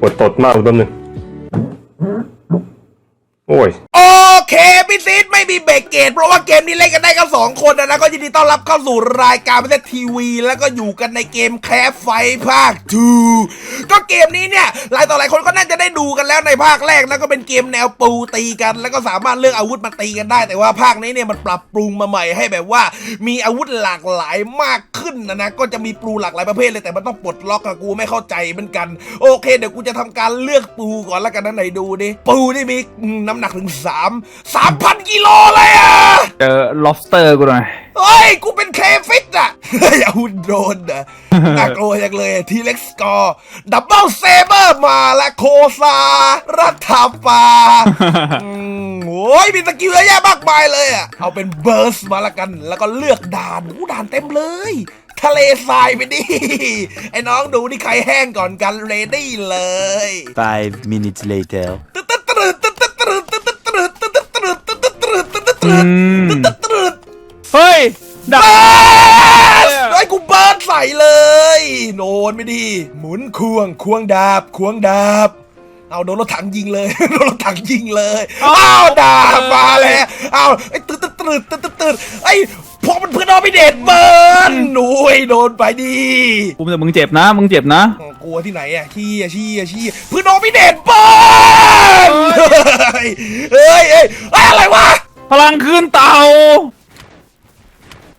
от-от, навдани. Ось. เคพิซีดไม่มีเบรกเกต เพราะว่าเกมนี้เล่นกันได้กันสองคนนะนะก็ยินดีต้อนรับเข้าสู่รายการพิเศษทีวี แล้วก็อยู่กันในเกมแคฟไฟภาค2ก็เกมนี้เนี่ยหลายต่อหลายคนก็น่าจะได้ดูกันแล้วในภาคแรกแล้วก็เป็นเกมแนวปูตีกัน แล้วก็สามารถเลือกอาวุธมาตีกันได้ แต่ว่าภาคนี้เนี่ยมันปรับปรุงมาใหม่ให้แบบว่า มีอาวุธหลากหลายมากขึ้นนะนะก็จะมีปูหลากหลายประเภทเลยแต่มันต้องปลดล็อกกับกูไม่เข้าใจเหมือนกัน โอเค เดี๋ยวกูจะทำการเลือกปูก่อนแล้วกันนะไหนดูดิปูนี่มีน้ำหนักถึง3สามพันกิโลเลยอะเจอ lobster กูหน่อย เฮ้ย กูเป็นเคฟิตอะ อย่าหุ่นโดนนะน่ากลัวอย่างเลยทีเล็กสกอร์ดับเบิลเซเบอร์มาและโคซารัฐาปาอืมโอ้ยมีสกิลเยอะแยะมากมายเลยอะเอาเป็นเบิร์สมาละกัน แล้วก็เลือกด่านอู้ด่านเต็มเลย ทะเลทรายไปดิ ไอ้น้องดูนี่ใครแห้งก่อนกันเรดี้เลย Five minutes later ตึ๊ดตึ๊ดตึ๊ดตึ๊ด เฮ้ยดับไอ้กูเบิร์ดใส่เลย โดนไม่ดี หมุนควงควงดาบ ควงดาบ เอาโดนรถถังยิงเลย โดนรถถังยิงเลยเอ้าวดาบมาแล้วอ้าไอ้ตืดตืดตืดตืดตึดไอ้พวกมันเพื่อนเอาไปเด็ดเบิร์ดหนุ่ยโดนไปดีกูแต่มึงเจ็บนะ มึงเจ็บนะ กลัวที่ไหนอะขี้อะขี้อะขี้เพื่อนเอาไปเด็ดเบิร์ดเฮ้ยเฮ้ยเฮ้ยอะไรวะ พลังขึ้นเตา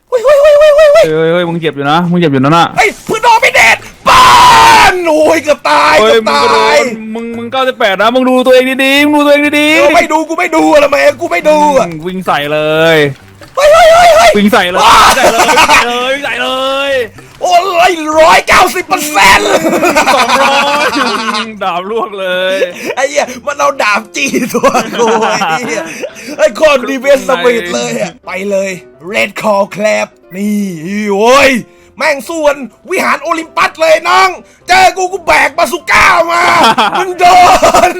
เฮ้ยเฮ้ยเฮ้ยเฮ้ยเฮ้ยเฮ้ยเฮ้ยเฮ้ยมึงเจ็บอยู่นะมึงเจ็บอยู่นั่นน่ะเฮ้ยเพื่อนเอาไปเด็ดเบิร์นหนุ่ยเกือบตายเฮ้ยเกือบมึงตากระโดยดมึงมึงเก้าสิบแปดนะมึงดูตัวเองดีๆมึงดูตัวเองดีเออไม่ดูกูไม่ดูอะไรแม่กูไม่ดูอะๆวิ่งใส่เลย เฮ้ยเฮ้ยเฮ้ยเฮ้ย วิ่งใส่เลยว้า วิ่งใส่เลยวิ่งใส่เลยวิ่งใส่เลย โอ้ยร้อยเก้าสิบเปอร์เซ็นต์สองร้อยดาบลวกเลย ไอ้เหี้ยมันเอาดาบจี้ตัวกูไอ้เหี้ยไอ้โคตรดีเวสสปีดเลยอะไปเลย Red Call Clap นี่โอ้ยแม่งส่วนวิหารโอลิมปัสเลยน้อง เจอกูกูแบกบาสุก้ามามึงโดน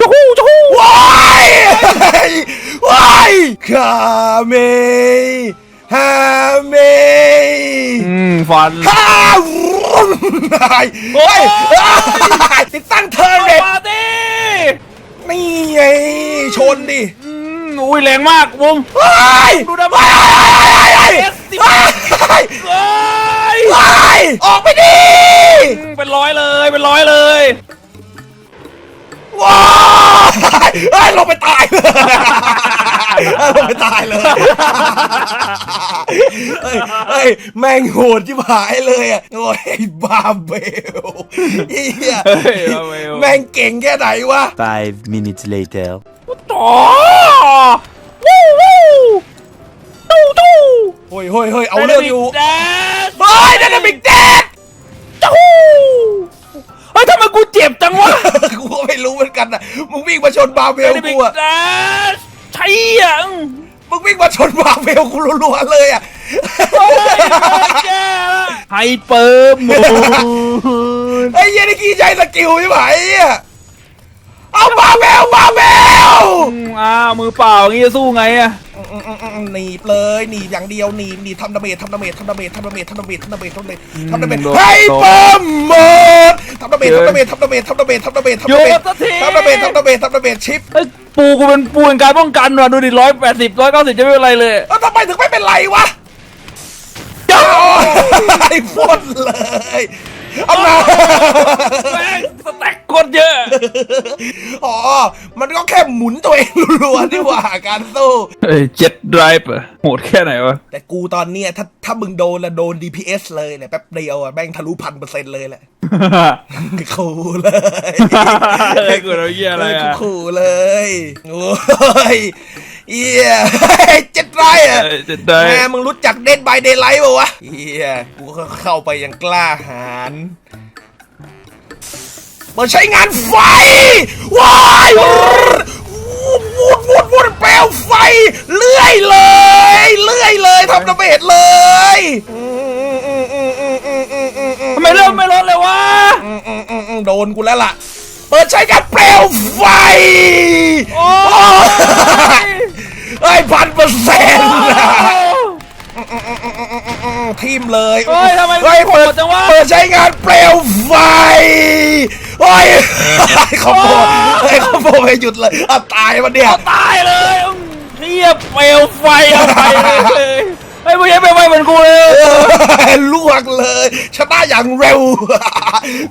จู้จู้ว้ายว้ายคาเม ฮาเมอืมฟันฮ่าวุ่นเฮ้ยติดตั้งเทอร์เรตปาร์ตี้นี่ไงชนดิอืมอุ้ยแรงมากวงว้ายดูนะว้ายว้ายว้ายเฮ้ยว้ายออกไปดิอืมเป็นร้อยเลยเป็นร้อยเลยว้ายเฮ้ยลงไปตายเลยลงไปตายเลยเฮ้ยเฮ้ยแม่งโหดที่หายเลยอะโอ้ยบาเบลเฮียเฮ้ยบาเบล แม่งเก่งแค่ไหนวะ Five minutes later. ต่อวู้วู้ตู้ตู้เฮ้ยเฮ้ยเฮ้ยเอาเรื่องอยู่แดนเฮ้ยนั่นน่ะบิ๊กแดดจู้เฮ้ยทำไมกูเจ็บจังวะกูก็ไม่รู้เหมือนกันนะมึงวิ่งมาชนบาเบลไม่ได้กูบิ๊กอะ แดนใช่อะอื มมึงวิ่งมาชนบาเบลกูรัวๆเลยอะเฮ้ยแย่ละไฮเปอร์มูน ไอ้เหี้ยนี่กี่ใจสกิลใช่ไหมไอ้เหี้ย เอาบาเบลบาเบลอืมอ้าวมือเปล่าอย่างงี้จะสู้ไงอะอืมอืมอืมอืมหนีบเลยหนีบอย่างเดียวหนีบหนีบทำดาเมจทำดาเมจทำดาเมจทำดาเมจทำดาเมจทำดาเมจทำดาเมจทำดาเมจให้เปิมหมดทำดาเมจทำดาเมจทำดาเมจทำดาเมจทำดาเมจทำโยดาเมจนสักทีทำดาเมจทำดาเมจทำดาเมจชิปเฮ้ยปูกูเป็นปูเป็นการป้องกันว่ะดูดิร้อยแปดสิบร้อยเก้าสิบจะไม่เป็นไรเลยแล้วทำไมถึงไม่เป็นไรวะจ้าไอ้พ่นเลย เอามาแม่งสแต็กโคตรเยอะ อ๋อ มันก็แค่หมุนตัวเองรัวๆนี่หว่าการสู้เฮ้ยเจ็ดไดรฟ์อะโหดแค่ไหนวะ แต่กูตอนเนี้ยถ้าถ้ามึงโดนละโดน DPS เลยเนี่ยแป๊บเดียวอะแม่งทะลุพันเปอร์เซ็นต์เลยแหละ คูเลยเฮ้ยกูเราเยี่ยอะไรเฮ้ยกูอะ คูเลย โอ้ย เอียเจ็ดไรอะเอ้ยเจ็ดไดรแม่ฟ์มึงรู้จักเดดบายเดย์ไลท์ป่าวะเอียกูก็เข้าไปอย่างกล้าหาญเปิดใช้งานไฟว้ายวูดวูดวูดวูดเปลวไฟ เลื่อยเลย เลื่อยเลยทำระเบิดเลยทำไมเริ่มไม่ลดเลยวะอืมอืมอืมอืมโดนกูแล้วล่ะ เปิดใช้การเปลวไฟ โอ้ย เฮ้ยพันเปอร์เซ็นต์ทิมเลยเฮ้ยทำไมเฮ้ยเปิดจังวะเปิดใช้งานเปลวไฟเฮ้ยคอมโบเฮ้ยคอมโบไม่หยุดเลยอะตายมันเนี่ยตายเลยเทียบเปลวไฟเอาไปเลยไอ้ยไม่ใช่เปลวไฟเหมือนกูเลยลวกเลยชนะอย่างเร็ว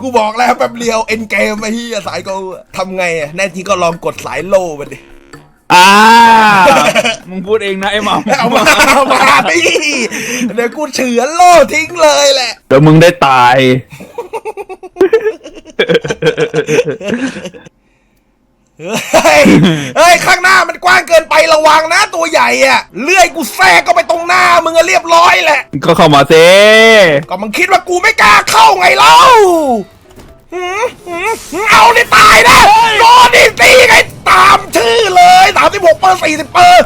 กูบอกแล้วแป๊บเดียวเอ็นเกมไอ้เหี้ยสายกูทำไงอะแน่จริงก็ลองกดสายโล่มันดิ อ่า มึงพูดเองนะไอ้หมาเอามาเอามาดิเดี๋ยวกูเฉือนโล่ทิ้งเลยแหละ เดี๋ยวมึงได้ตาย เฮ้ย เฮ้ย ข้างหน้ามันกว้างเกินไประวังนะตัวใหญ่อะเลื่อยกูแทรกก็ไปตรงหน้ามึงอะเรียบร้อยแหละ ก็เข้ามาเซก็มึงคิดว่ากูไม่กล้าเข้าไงเล่า หืมหืมหืมเอาดิตายนะโดนดิตีไงตามชื่อเลยสามสิบหกเปอร์สี่สิบเปอร์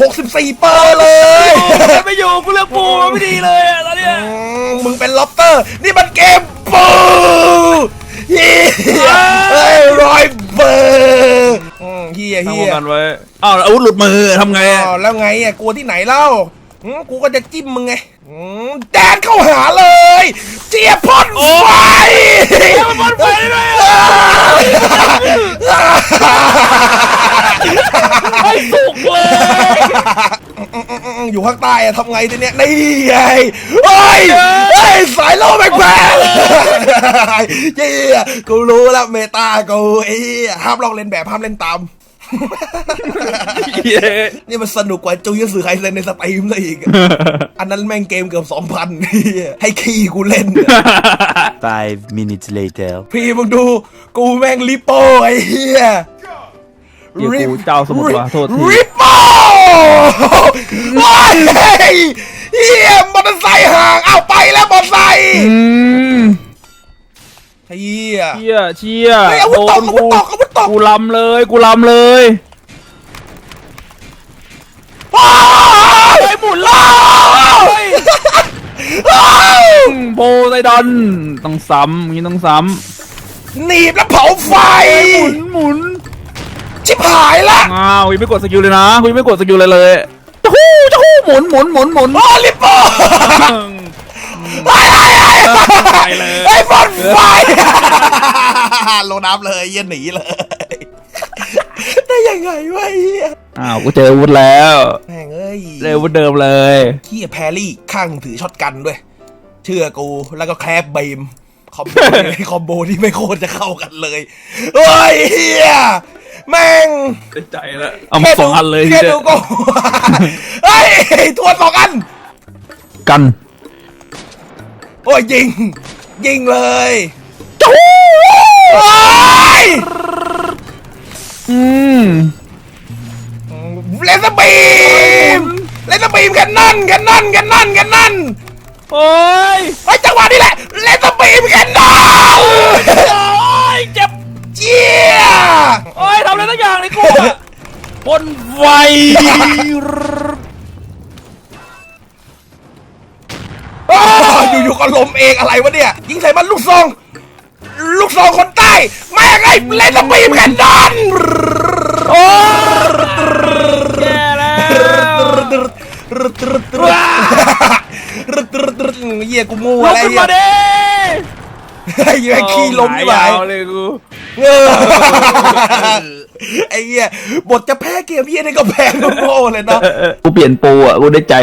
หกสิบสี่เปอร์เลยไม่อยู่กูเลือกปูมันไม่ดีเลยอะตอนเนี้ยอืมมึงเป็นล็อบเตอร์ นี่มันเกมปูเฮียเฮ้ยรอยเบอร์อืมเฮียทำเฮียกันไว้อ้าวอาวุธหลุดมือทำไงอะ อ้าวแล้วไงอะกลัวที่ไหนเล่าอืม กูก็จะจิ้มมึงไงอืมแดนเข้าหาเลย เจี๊ยบพ่นไฟมันบอลไฟได้ด้วยอะไอ้สุกเลยอยู่ข้างใต้อะทำไงทีเนี้ยนี่ไงโอ้ยเฮ้ยสายโลแบกแบกเจี๊ยกูรู้แล้วเมตากูไอ้เหี้ยห้ามลองเล่นแบบห้ามเล่นตามเย้ นี่มันสนุกกว่าจูยสื่อไคเซนในสตรีมซะอีก อันนั้นแม่งเกมเกือบสองพันให้ขี้กูเล่น Five minutes later. พี่มึงดู กูแม่งลิปโป้ไอ้เหี้ยเดี๋ยวกูเจ้าสมุทรว่ะโทษทีริปโป้โอ้ยเหี้ยมอเตอร์ไซค์ห่างเอาไปแล้วมอเตอร์ไซค์อืม เหี้ยเชี่ยเชี่ยเฮ้ยอาวุธตกอาวุธตกอาวุธตกกูลำเลยกูลำเลยอ้าวไอ้หมุนเลยอ้าวโบไซดอนต้องซ้ำอย่างนี้ต้องซ้หนีบแล้วเผาไฟำหมุนหมุนชิบหายละอ้าวกูยังไม่กดสกิลเลยนะกูยังไม่กดสกิลเลยเลยจะฮู้จะฮู้หมุนหมุนหมุนหมุนโอ้ลิปโป้ไอ้ไอ้ไอ้ ไปเลยไอ้บอลไฟโลน้ำเลยเยี่ยหนีเลย ได้ยังไงวะไอ้เหี้ยอ้าวกูเจออาวุธแล้วแม่งเอ้ยเจออาวุธเดิมเลยเฮียแพรรี่ข้างถือช็อตกันด้วย เชื่อกูแล้วก็แคบบีมคอมโบนี่คอมโบที่ไม่โคตรจะเข้ากันเลยเฮ้ยเฮียแม่งได้ใจแล้วเอามาสองอันเลยทีแค่เดียดูวก็ เฮ้ยทวนสองอัน กัน โอ้ยยิง ยิงเลยโอ้ยอืมเลเซอร์บีมเลเซอร์บีมแคนนอนแคนนอนแคนนอนแคนนอนโอ้ยไอ้ยจังหวะนี้แหละเลเซอร์บีมแคนนอนโอ้ยเจ็บเจี๊ยโอ้ยทำอะไรสักอย่างนี่กูอะพ่นไฟ อ้าวอยู่ๆก็ล้มเองอะไรวะเนี่ย ยิงใส่มันลูกซอง ลูกซองคนใต้แม่งไอ้เลเซอร์บีมแคนนอนโอ้ยแย่แล้วว้าเหี้ยกูมูลุอะกไรขึ้นเหี้มายดิไอ้เหี้ยขี้ล้มหาดีกว่ายาวเลยกู เออ ไอ้เหี้ยบทจะแพ้เกมเหี้ยนี่ก็แพ้โง่ๆเลยเนาะกูเปลี่ยนปูอะกูได้ใจ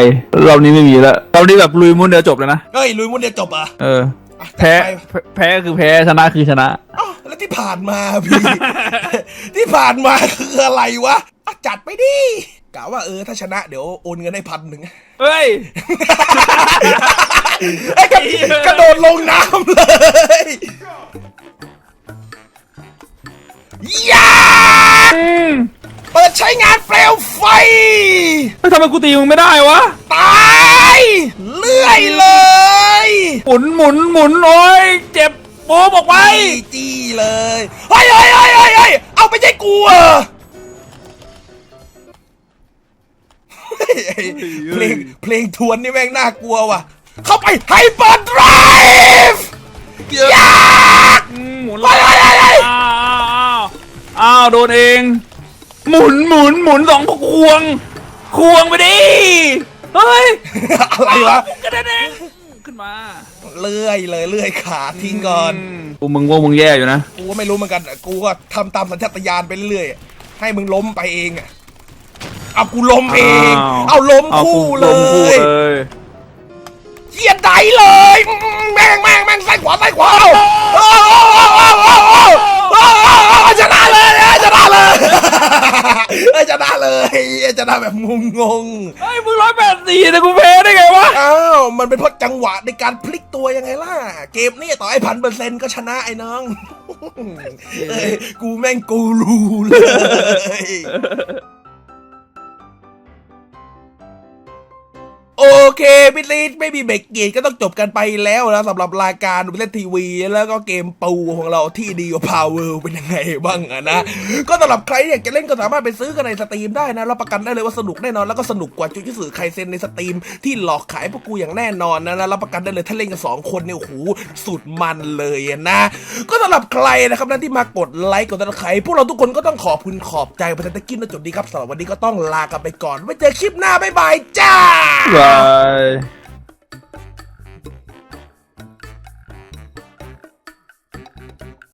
รอบนี้ไม่มีแล้วรอบนี้แบบลุยมุนเดียวจบเลยนะเฮ้ยลุยมุนเดียวจบอะเอออะแพ้จัดไปแพ้คือแพ้ชนะคือชนะอ้าวแล้วที่ผ่านมาพี่ที่ผ่านมาคืออะไรวะอะจัดไปดิกะว่าเออถ้าชนะเดี๋ยวโอนเงินให้พันหนึ่งเฮ้ยไอ้กระกระโดดลงน้ำเลย ยาเปิดใช้งานเปลวไฟเฮ้ยทำไมกูตีมึงไม่ได้วะ ตายเลื่อยเลย หมุนหมุนหมุนโอ้ยเจ็บปูบอกไปจี้จี้เลยเฮ้ยเฮ้ยเฮ้ยเฮ้ยเฮ้ยเอาไปใช่กูเหรอเฮ้ยเพลงเพลงทวนนี่แม่งน่ากลัวว่ะ เข้าไปไฮเปอร์ไดรฟ์ยาอืมหมุนไปไปไอ้าวโดนเอง หมุนหมุนหมุนสองควง ควงไปดิ เฮ้ยอะไรวะกระเด็นเองขึ้นมา เลื่อยเลยเลื่อยขาทิ้งก่อน กูมึงว่ามึงแย่อยู่นะ กูก็ไม่รู้เหมือนกันอะกูก็ทำตามสัญชาตญาณไปเรื่อยๆให้มึงล้มไปเองอะเอากูล้มเองอ้าวเอาล้มเอาคู่กูเลลงคู่ยเลยเยียดไดเลยอืมแม่ นะเลยชนะแบบงงงๆเฮ้ยมึงร้อยแปดสี่แต่กูแพ้ได้ไงวะอ้าวมันเป็นเพราะจังหวะในการพลิกตัวยังไงล่ะ เกมนี้ต่อให้พันเปอร์เซ็นต์ก็ชนะไอ้น้องเอ้ยกูแม่งกูรูเลย เคพี่ลีดไม่มีเบรกเกตก็ต้องจบกันไปแล้วนะสำหรับรายการวิเลนทีวี แล้วก็เกมปูของเราที่ดีกว่าพาวเวลเป็นยังไงบ้างนะ ก็สำหรับใครอยากจะเล่นก็สามารถไปซื้อกันในสตรีมได้นะรับประกันได้เลยว่าสนุกแน่นอนแล้วก็สนุกกว่าจุดที่สื่อใครเซ็นในสตรีมที่หลอกขายพวกกูอย่างแน่นอนนะรับประกันได้เลยถ้าเล่นกันสองคนเนี่ยโอ้โหสุดมันเลยนะ ก็สำหรับใครนะครับนะที่มากดไลค์กดติดตามพวกเราทุกคนก็ต้องขอบคุณขอบใจประธานตะกินนะจุดดีครับสำหรับวันนี้ก็ต้องลากันไปก่อนไว้เจอคลิปหน้าบ๊ายบายจ้า Bye.